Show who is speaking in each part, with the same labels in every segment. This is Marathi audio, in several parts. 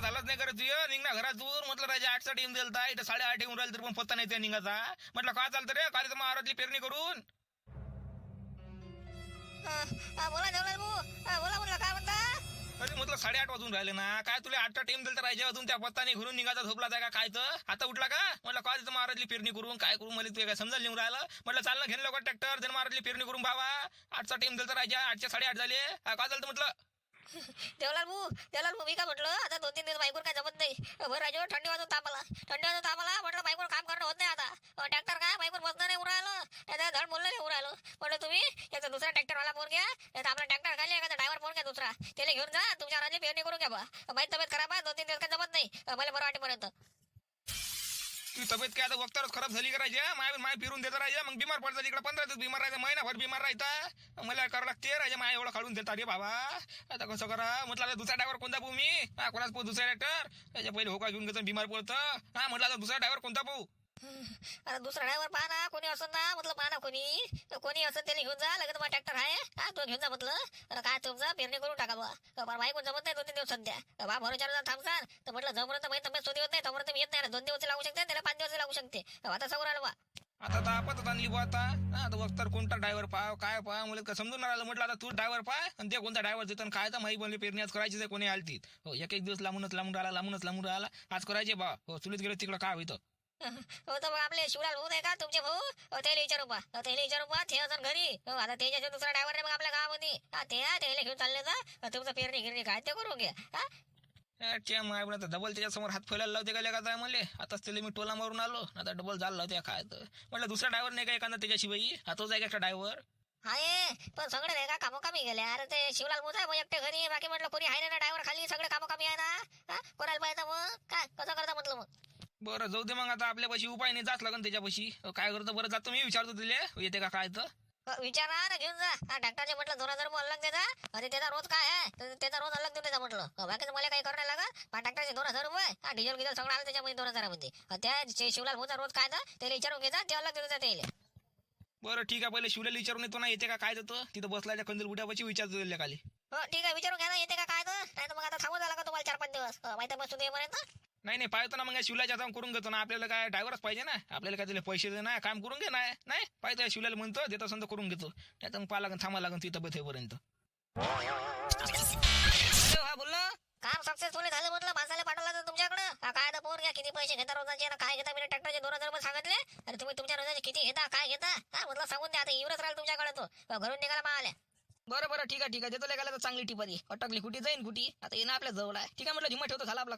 Speaker 1: ट्रॅक्टर झालंच नाही करत तुझं. निघणार घरात दूर. म्हटलं राजा आठचा टीम दिलता इथं साडेआठ येऊन राहिलं तरी पण पत्ता नाही त्या निघाचा. म्हटलं काय चालतं रे? काल तर महाराजली पेरणी करून?
Speaker 2: बोला भाऊ. बोला म्हणलं काय म्हणता?
Speaker 1: अरे म्हटलं साडेआठ वाजून राहिले ना. काय तुला आठचा टीम दिलता राजा अजून त्या पत्ताने घरून निघाचा झोपला जाय का काय तर? आता उठला का? म्हटलं काय तिथं महाराजली पेरणी करून काय करू? मला तुला काय समजायला नेऊन राहिलं. म्हटलं चाललं घेणं लवकर ट्रॅक्टर जर महाराजली पेरणी करून भावा. आठचा टीम दिलता राजा आठच्या साडेआठ झाले. काय चालतं? म्हटलं
Speaker 2: देवलाल भाऊ देवलाल भाऊ मी काय म्हटलं आता दोन तीन दिवस बाईकवर काय जमत नाही. बरं राजू थंडी वाजून तापला थंडी वाजून तापला म्हटलं बाईकवर काम करणं होत नाही आता. ट्रॅक्टर काय बाईकवर बसणं नाही उरायलं नाही धड बोललं नाही उरायलं म्हटलं तुम्ही याचा दुसरा ट्रॅक्टरवाला फोन घ्या नाही आपला ट्रॅक्टर खाली एखादा ड्रायव्हर फोन घ्या दुसरा. त्याला घेऊन जा तुमच्या राजे पेरणी करून घ्या बा. माझी तब्येत खराब आहे दोन तीन दिवस काय जमत नाही. मला बरं वाटेपर्यंत.
Speaker 1: ती तब्येत काय आता वक्तारच खराब झाली करायची माय माय फिरून देता राहायचं मग बिमार पडतात इकडे पंधरा दिवस बिमार राहायचं. महिनाभर बिमार राहता मला करावं लागते राजा? माय एवढं काढून देता रे बाबा. आता कसं करा म्हटलं आता दुसरा ड्रायव्हर कोणता पाहू मी? हा कोणाच पाहू? दुसरा ट्रॅक्टर त्याच्या पहिले होका घेऊन घेतो बिमार पडतं. हा म्हटलं आता दुसरा ड्रायव्हर कोणता पाहू?
Speaker 2: अरे दुसरा ड्रायव्हर पहा ना कोणी असं ना म्हटलं पहा ना कोणी कोणी असं त्याला घेऊन जा लगेच ट्रॅक्टर आहे. हा तो घेऊन जा म्हटलं. अरे काय तुमचं पेरणी करून टाका बा बरं बाई कोण जमत नाही दोन तीन दिवस सध्या. बा भरून चार थांबसान तर म्हटलं जोपर्यंत माझी तब्येत सोदी होत नाही तोपर्यंत मी येत नाही. दोन दिवस लागू शकते त्याला पाच दिवस लागू शकते. आता समोर आलं बा
Speaker 1: आता तर आपत आणली आता. आता वक्तर कोणता ड्रायव्हर पाहा काय पहा मुलं समजून राहिलं. म्हटलं आता तू ड्रायव्हर पाय आणि ते कोणता ड्रायव्हर देतो. आणि काय तर माही बनली पेरणी आज करायची कोणी आलती. हो एक एक दिवस लांबूनच लांबून राहिला लांबूनच लांबून राहिला. आज करायचे बा. हो चुलीत गेलो तिकडं काय होतं
Speaker 2: हो तर मग आपले शिवलाल भाऊ नाही का? तुमचे भाऊ? त्याला विचारू हो, त्याला विचारू बा. ते अजून घरी. हो आता त्याच्या दुसरा ड्रायव्हर आहे मग आपल्या गावामध्ये. हा ते हा त्याला घेऊन चालले जा. तुमचं पेरणी गिरणी काय ते करून घ्या. हा?
Speaker 1: च्या माय आता डबल त्याच्यासमोर हात फैलायला लावते का काय म्हणले? आताच त्याला मी टोला मारून आलो. आता डबल झालं लावते काय तर म्हटलं दुसरा ड्रायव्हर नाही का एखादा त्याच्याशिवाय हा तोच आहे का ड्रायव्हर
Speaker 2: हाय पण सगळे नाही का कामोकामी गेले. अरे ते शिवलाल मुजा मग एकटे घरी. बाकी म्हटलं कोणी आहे ना ड्रायव्हर खाली? सगळे कामोकामी आहे ना? कोणाला पाहिजे मग? काय? कसं करता म्हटलं मग?
Speaker 1: बरं जाऊ दे मग आता आपल्यापाशी उपाय नाही जाच लागन त्याच्यापाशी. काय करतो बरं जातो मी विचारतो तिले. येते का काय तर?
Speaker 2: विचारा ना घेऊन जा. डॉक्टरने म्हटलं दोन हजार रुपये अलग देता आणि त्याचा रोज काय आहे? तर त्याचा रोज अलग देऊन द्या म्हटलं. हो, बाकीचं मला काही करायला लागत पण डॉक्टरचे दोन हजार रुपये. हा डिझेल गिझेल सगळं आलं त्याच्यामध्ये दोन हजारामध्ये. हो, त्या जे शिवलाल मुजा रोज काय तर? त्याला विचारून घ्यायचा ते अलग देऊन द्या त्याला.
Speaker 1: बरं ठीक आहे. पहिले शिवलेला विचारून येतो ना येते का काय तर तिथं बसलाय कंदील बुट्यापाशी विचारतो तिला खाली.
Speaker 2: हो ठीक आहे विचारून घ्या ना येते का काय तर? नाही तर मग आता थांबून झाला का तुम्हाला चार पाच दिवस? हो, माहिती बसून येईपर्यंत.
Speaker 1: नाही नाही पाहतो ना मग या शिवल्याच्या हातावर करून घेतो ना आपल्याला काय ड्रायव्हरच पाहिजे ना? आपल्याला काय तिला पैसे दे ना काम करून घे ना नाही पाहतो या शिवल्याला म्हणतो देत असेल तर करून घेतो. नाही तर मग पाहा लागून थांबा लागून ती तब्येत होईपर्यंत. हा बोललो
Speaker 2: काम सक्सेसफुल झालं म्हटलं माणसाला पाठवलं तर तुमच्याकडे. हा, काय तर पोर घ्या किती पैसे घेता रोजाचे आणि काय घेता? मी ट्रॅक्टरचे दोन हजार रुपये सांगितले. आणि तुम्ही तुमच्या रोजाचे किती घेता काय घेता? हा म्हटलं सांगून द्या आता येऊनच राहिला तुमच्याकडे तो. घरून निघाला मा आल्या
Speaker 1: बरं बरं ठीक आहे ठीक आहे. देतो लेखाला तर चांगली टिप आधी अटकली कुठे? जाईन कुठे? आता येणं आपल्या जवळ आहे. ठीक आहे म्हटलं जिम्मा ठेवतो झाला आपला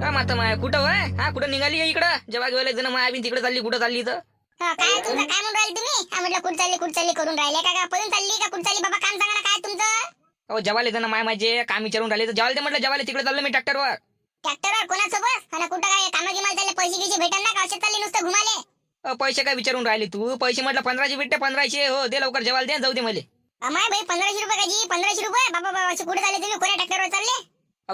Speaker 1: का
Speaker 3: माता माया? कुठं होय हा कुठं निघाली इकडं? जेव्हा गेले जण माया बी तिकडे चालली कुठं चालली तर
Speaker 4: हा, काय तुमचं? काय म्हणून राहिले तुम्ही? हा म्हटलं कुठं चालली कुठं चालली करून राहिले? का का पळून चालली का कुठं चालली? बाबा काम सांगा ना काय तुमचं?
Speaker 3: अहो जेवाले जण माय माझे काम विचारून राहिले. तर जेवायला ते म्हटलं जेवायला तिकडे चाललो मी ट्रॅक्टरवर.
Speaker 4: ट्रॅक्टरवर? कोणासोबत? आणि कुठं काय? कामाची माल चालले पैसे गिसे भेटन ना का असे चालले नुसतं घुमाले.
Speaker 3: अहो, पैसे काय विचारून राहिले तू? पैसे म्हटलं पंधराशे भेटते पंधराशे. हो दे लवकर जेवायला दे जाऊ दे मला.
Speaker 4: अमाय भाई पंधराशे रुपये काजी पंधराशे रुपये? बाबा बाबा असे कुठे चालले तुम्ही? कोण्या ट्रॅक्टरवर चालले?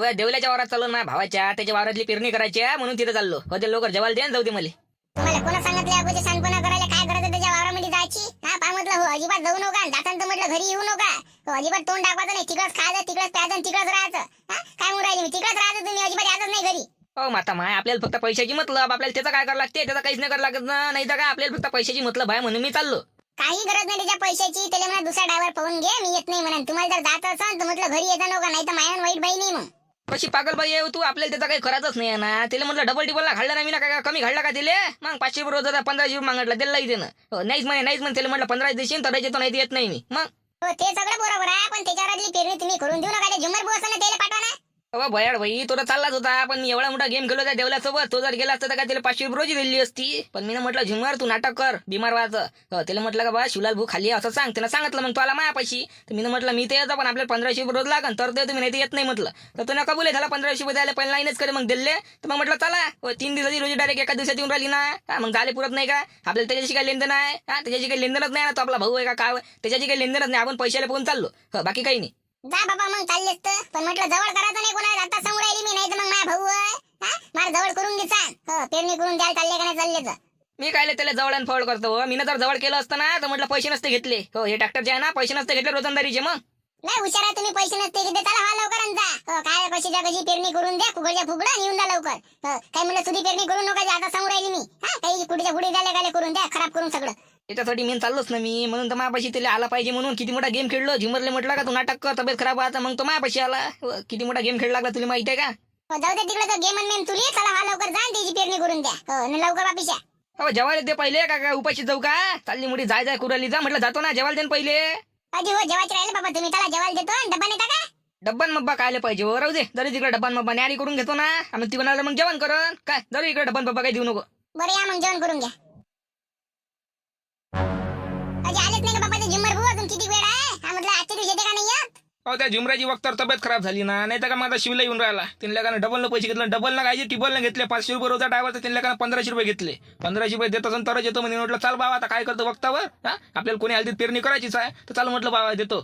Speaker 3: या देवल्याच्या वावरात चाललो माझ्या भावाच्या. त्याच्या वावरातली पेरणी करायची आहे, म्हणून तिथे चाललो. हो दे लवकर जेवायला दे आणि जाऊ दे मला.
Speaker 4: तुम्हाला कोणा सांगितलं अगोदर शानपणा करायला काय आहे त्याच्या वावरामध्ये जायची? हा पा म्हटलं हो अजिबात जाऊ नका. जाताना म्हटलं घरी येऊ नका. हो अजिबात तोंड दाखवायचं नाही. तिकडच खायचं तिकडच प्यायचं तिकडच राहायचं. हा काय म्हणून राहिले? मी तिकडच राहायचं तुम्ही अजिबात यायचंच नाही घरी.
Speaker 3: हो माता माय आपल्याला फक्त पैशाची मतलब. आपल्याला त्याचं काय करावं लागते? त्याचं काहीच नाही करावं लागत ना. नाही तर काय आपल्याला फक्त पैशाची मतलब आहे म्हणून मी चाललो.
Speaker 4: काही गरज नाही त्याच्या पैशाची. त्याला म्हणा दुसरा ड्रायव्हर पाहून घे मी येत नाही म्हणा. तुम्हाला जर जात असाल तर म्हटलं घरी येता नका नाही तर मायान वाईट बाई नाही मग.
Speaker 3: कशी पागल बाई आहे हो तू? आपल्याला त्याचा काही खरातच नाही आहे ना. तिला म्हटलं डबल टिबल ना घालला ना मी ना काय कमी घालला का तिले? मग पाचशे रुपये रोज पंधराशे रुपये मागितला दिला इथे हो, नाहीच म्हणे नाहीच म्हणे त्याला म्हटलं पंधरा देशील तर येतो नाही येत नाही मी. मग?
Speaker 4: हो, ते सगळं बरोबर आहे पण त्याच्यावर पेरणी तुम्ही करून देऊ नका झुमर बोस त्याला पाठवा ना.
Speaker 3: अवा भयाड भाई तो तर चाललाच होता पण एवढा मोठा गेम खेळलो त्या देवल्यासोबत. तो जर गेला असता तर काय त्याला पाचशे रुपये रोजी दिली असती. पण मी म्हटलं झुमर तू नाटक कर बिमार व्हायचं. त्याला म्हटलं का बा शिवलाल भू खाली आहे असं सांग. त्याला सांगितलं मग तुला आला मायापाशी. तर मी म्हटलं मी ते येतो पण आपल्याला पंधराशे रुपये रोज लागन. तर ते तुम्ही नाही येत नाही म्हटलं. तर तो कबूल आहे झाला पंधराशे रुपये द्यायला पहिला लाईनच करे मग दिले तर मग म्हटलं चला तीन दिवसाची रोजी डायरेक्ट एका दिवसात येऊन राहिली ना. हा, मग झाले पुरत नाही का? आपल्याला त्याच्याशी काही लेनदेन आहे? हा त्याच्याशी काही लेनदेनच नाही ना तो आपला भाऊ आहे का काय त्याच्याशी काही लेनदेनच नाही आपण पैशाला पण चाललो. बाकी काही नाही.
Speaker 4: जा बाबा मग चाललेस तर. पण म्हटलं जवळ करायचं नाही कोणाला आता समोर राहिली मी नाही तर मग माझा भाऊ आहे. हा? मला जवळ करून घे सांग हो पेरणी करून द्यायला चालले का नाही चालले तर.
Speaker 3: मी काय त्याला जवळ आणि फॉल करतो हो. मी जर जवळ केलं असतं ना तर म्हटलं पैसे नसते घेतले. हो हे ट्रॅक्टरचे आहे ना पैसे नसते घेतले रोजंदारीचे मग.
Speaker 4: नाही हुशार आहे तुम्ही पैसे नसते की चला हा लवकर आणि जा. हो, काय कशी पेरणी करून द्या फुगडच्या फुगडा आणि येऊन जा लवकर. हो, काय म्हणलं तुझी पेरणी करू नका जे आता समोर राहिली मी. हा काही पुढच्या पुढे झाले गाले करून द्या खराब करून सगळं.
Speaker 3: त्याच्यासाठी मी चाललोच ना मी. म्हणून तर मायापाशी त्याला आला पाहिजे म्हणून. किती मोठा गेम खेळलो. झिमरले म्हटलं का तू नाटक कर तब्येत खराब आता मग तो मायापाशी आला. किती मोठा गेम खेळ लागला तुला माहिती आहे का?
Speaker 4: हो, जाऊ दे तिकडे तो गेम आणि तुली. चला हा लवकर जा आणि त्याची पेरणी करून द्या. हो आणि लवकर वापिस या.
Speaker 3: हो जेवायला दे पहिले. का काय उपाशी जाऊ का? चालली मोठी. जाय जाय कुराली जा. म्हटलं जातो ना. जेवायला दे ना पहिले.
Speaker 4: अजी हो जेवायचे राहिले बाबा तुम्ही. चला जेवायला देतो. आणि डब्बा नेता का?
Speaker 3: डब्बान मब्बा कायले पाहिजे हो. राहू दे. जरी तिकडे डब्बान मब्बा न्यारी करून घेतो ना. आम्ही ती बनायला मग जेवण करण काय? जरी इकडे डब्बान मब्बा काही देऊ नको.
Speaker 4: बरं या मग. जेवण करून घ्या. अजून किती वेळ आहे. हा म्हटलं आजच्या दिवशी येते का नाही येत?
Speaker 1: अहो त्या झुमराची वक्तावर तब्येत खराब झाली ना. नाही तर का माझा शिवला येऊन राहिला. त्यांना का डबल न पैसे घेतले डबल ना काय टिबल न घेतले. पाचशे रुपये रोजा ड्रायव्हर त्यांना का पंधराशे रुपये घेतले. पंधराशे रुपये देत असून तरच येतो म्हणे. म्हटलं चाल बाबा आता काय करतो वक्तावर? हा? आपल्याला कोणी आली पेरणी करायचीच आहे. तर चाल म्हटलं बाबा देतो.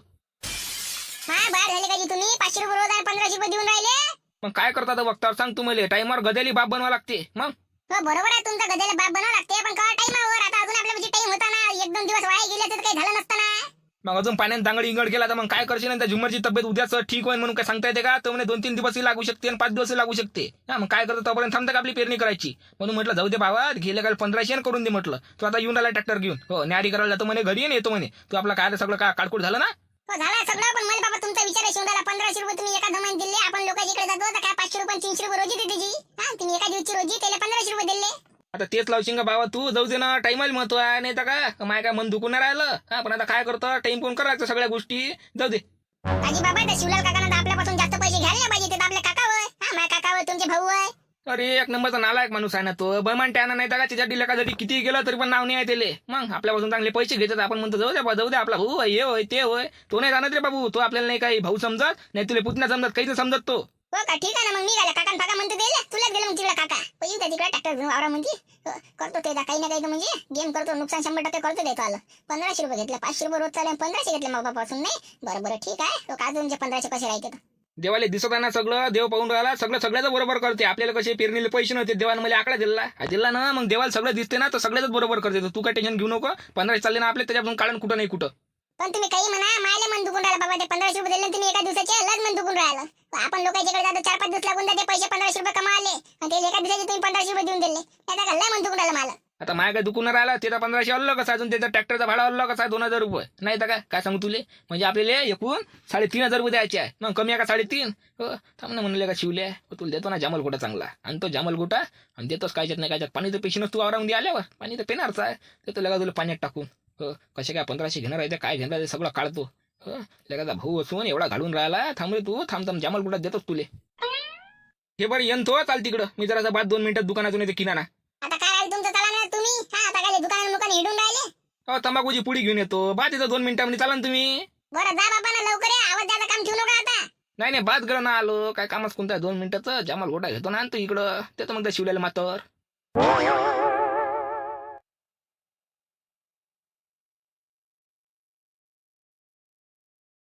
Speaker 4: हा बाहेर झाले का जी तुम्ही. पाचशे रुपये रोज आणि पंधराशे रुपये देऊन राहिले.
Speaker 1: मग काय करता आता वक्तावर? सांग तू मला. टाइमवर गदेली बाप बनवा लागते. मग?
Speaker 4: हो बरोबर आहे. तुमचा गद्याला बाप बनावं लागते. पण का टाइमावर आता अजून आपल्या टाइम होता ना. एक दोन दिवस वाया गेले तर काही झालं नसतं ना.
Speaker 1: मग अजून पाण्यात दांगड इंगड केला तर मग काय करशील? आणि त्या झुमरची तब्येत उद्याच ठीक होईल म्हणून काय सांगता येते का? तर म्हणे दोन तीन दिवसही लागू शकते आणि पाच दिवसही लागू शकते. हा मग काय करतो तोपर्यंत थांबता का आपली पेरणी करायची? म्हणून म्हटलं जाऊ दे बाबा गेले काल पंधराशे करून दे म्हटलं. तू आता येऊन आला ट्रॅक्टर घेऊन. हो न्यारी करायला जातो म्हणे घरी येतो म्हणे. तू आपलं काय सगळं का काळकूट झालं ना?
Speaker 4: हो झालं सगळं पण मला बाबा तुमचा विचार आहे पंधराशे रुपये तुम्ही एका धमात दिले. आपण लोकांच्या इकडे जातो. तर काय पाचशे रुपये तीनशे रुपये रोजी देते जी. हा तुम्ही एका दिवशी रोजी त्याला पंधराशे रुपये दिले.
Speaker 1: आता तेच लावशील का बाबा तू? जाऊ दे ना टाइमला महत्त्व आहे नाही तर काय? माय काय मन दुखून राहिलं? हा पण आता काय करतो? टाइम कोण करायचं सगळ्या गोष्टी. जाऊ दे.
Speaker 4: आजी बाबा त्या शिवलाल काकांना तर आपल्यापासून जास्त पैसे घ्यायला नाही पाहिजे ते तर आपले काका होय. हा माझ्या काका होय तुमचे भाऊ होय.
Speaker 1: अरे एक नंबरचा नालायक माणूस आहे ना तो. बैमान त्यानं नाही तर का त्याच्या डिल्या का जरी किती गेलं तरी पण नाव नाही आहे त्याले. मग आपल्यापासून चांगले पैसे घेतात. आपण म्हणतो जाऊ दे बा, जाऊ दे. आपला भाऊ हे होय ते होय. तो नाही जाणत रे बाबू. तो आपल्याला नाही काही भाऊ समजत नाही तुला पुतण्या समजत काही समजत तो.
Speaker 4: हो का? ठीक आहे ना मग मी गेला काका काका म्हणतो दिले तुलाच गेलं मग तिकडे काका. पहिली त्या तिकडे ट्रॅक्टर घेऊन वावरा म्हणजे हो, करतो ते काही ना काही म्हणजे गेम करतो. नुकसान शंभर टक्के करतो देतो आलं. पंधराशे रुपये घेतले. पाचशे रुपये रोज चालेल. पंधराशे घेतले मग बापासून नाही? बरं बरं ठीक आहे. तो का तुमचे पंधराशे कसे राहते तर?
Speaker 1: देवाला दिसत ना सगळं. देव पाहून राहिला. सगळं सगळ्याच बरोबर करते. आपल्याला कसे पेरणीले पैसे नव्हते. देवाने मला आकडा दिला दिला ना. मग देवाला सगळं दिसते ना तर सगळ्याच बरोबर करते. तू काय टेन्शन घेऊ नको. पंधराशे चालले ना आपले त्याच्यापासून काढून कुठं नाही कुठं.
Speaker 4: पण तुम्ही काही म्हणा मायला मन दुखून राहिलं बाबा ते पंधराशे रुपये दिले तुम्ही एका दिवसाचे लज मन दुखून राहिलं. आपण लोकांच्याकडे जातो चार पाच दिवस लागून जाते पैसे पंधराशे रुपये कमावले आणि ते एका दिवसाचे तुम्ही पंधराशे रुपये देऊन दिले. त्याचा गल्ला मन दुखून राहिलं मला
Speaker 1: आता माय काय दुखून राहिला? त्याचा पंधराशे अल्ल कसा अजून त्याचा ट्रॅक्टरचा भाडा अल्ल कसा दोन हजार रुपये. नाही तर काय? काय सांगू तुले? म्हणजे आपल्याला एकूण साडेतीन हजार रुपये द्यायचे आहे. मग कमी आहे का साडेतीन? हो थांब ना म्हणले का शिवले हो, तुला देतो ना जामल गोटा चांगला. आणि तो जामल गोटा आणि देतोच कायच्यात नाही कायच्यात पाणी तर पेशीनच तू आवरामध्ये आल्यावर. पाणी तर पेणारच आहे. ते तुला तुला पाण्यात टाकून. हो कसे काय पंधराशे घेणार आहे ते काय घेणार आहे ते सगळं काढतो. हो भाऊ असून एवढा घालून राहिला थांब रे तू थांब थांब जामल गोटा देतोच तुले. हे बरं येन तो चाल तिकडं मी जरा बाद दोन मिनिटात दुकानातून येते किनारा
Speaker 4: आता काय राहिलं तुमचं चला ना तुम्ही? हा आता काय दुकान मुकान हिडून राहिले?
Speaker 1: तंबाखूची पुडी घेऊन येतो. बाद येतो दोन मिनिटांमध्ये चाला ना तुम्ही.
Speaker 4: बरं जा बाबा ना लवकर या आवाज द्यायचं काम ठेवू नका आता.
Speaker 1: नाही नाही बाद करा ना आलो. काय कामच कोणतं दोन मिनिटाचं जमाल गोटा घेतो ना आणतो इकडं. ते तर मग शिवलेलं मातर.